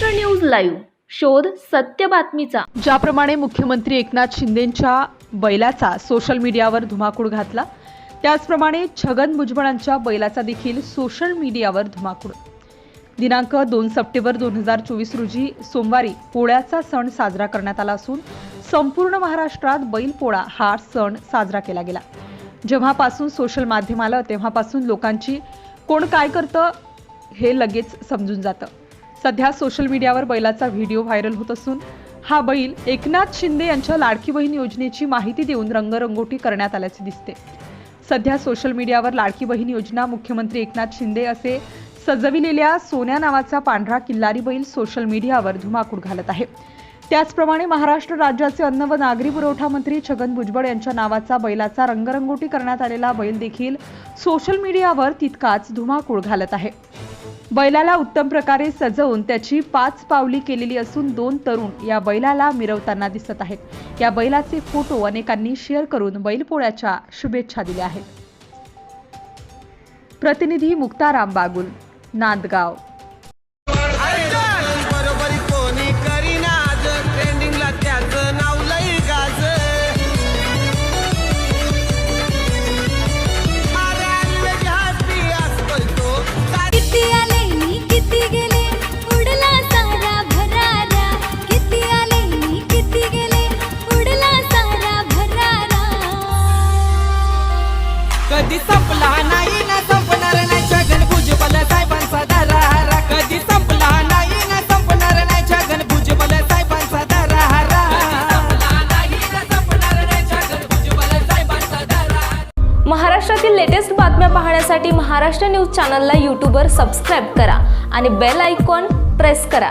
Live. शोध सत्य बातमीचा. ज्याप्रमाणे मुख्यमंत्री एकनाथ शिंदेंच्या बैलाचा सोशल मीडियावर धुमाकूळ घातला त्याचप्रमाणे छगन भुजबळांच्या बैलाचा देखील सोशल मीडियावर धुमाकूळ. दिनांक दोन सप्टेंबर दोन हजार चोवीस रोजी सोमवारी पोळ्याचा सण साजरा करण्यात आला असून संपूर्ण महाराष्ट्रात बैलपोळा हा सण साजरा केला गेला. जेव्हापासून सोशल माध्यम आलं तेव्हापासून लोकांची कोण काय करतं हे लगेच समजून जातं. सध्या सोशल मीडियावर बैलाचा व्हिडिओ व्हायरल होत असून हा बैल एकनाथ शिंदे यांच्या लाडकी बहीण योजनेची माहिती देऊन रंगरंगोटी करण्यात आल्याचे दिसते. सध्या सोशल मीडियावर लाडकी बहीण योजना मुख्यमंत्री एकनाथ शिंदे असे सजविलेल्या सोन्या नावाचा पांढरा किल्लारी बैल सोशल मीडियावर धुमाकूळ घालत आहे. त्याचप्रमाणे महाराष्ट्र राज्याचे अन्न व नागरी पुरवठा मंत्री छगन भुजबळ यांच्या नावाचा बैलाचा रंगरंगोटी करण्यात आलेला बैल देखील सोशल मीडियावर तितकाच धुमाकूळ घालत आहे. बैलाला उत्तम प्रकारे सजवून त्याची पाच पावली केलेली असून दोन तरुण या बैलाला मिरवताना दिसत आहेत. या बैलाचे फोटो अनेकांनी शेअर करून बैलपोळ्याच्या शुभेच्छा दिल्या आहेत. प्रतिनिधी मुक्ताराम बागुल नांदगाव. कधी संपला नाही ना संपणार नाही छगन भुजबल साहेबांचा दरारा. कधी संपला नाही ना संपणार नाही छगन भुजबल साहेबांचा दरारा. महाराष्ट्रातील लेटेस्ट बातम्या पाहण्यासाठी महाराष्ट्र न्यूज चॅनलला यूट्यूबवर सबस्क्राईब करा आणि बेल आयकॉन प्रेस करा.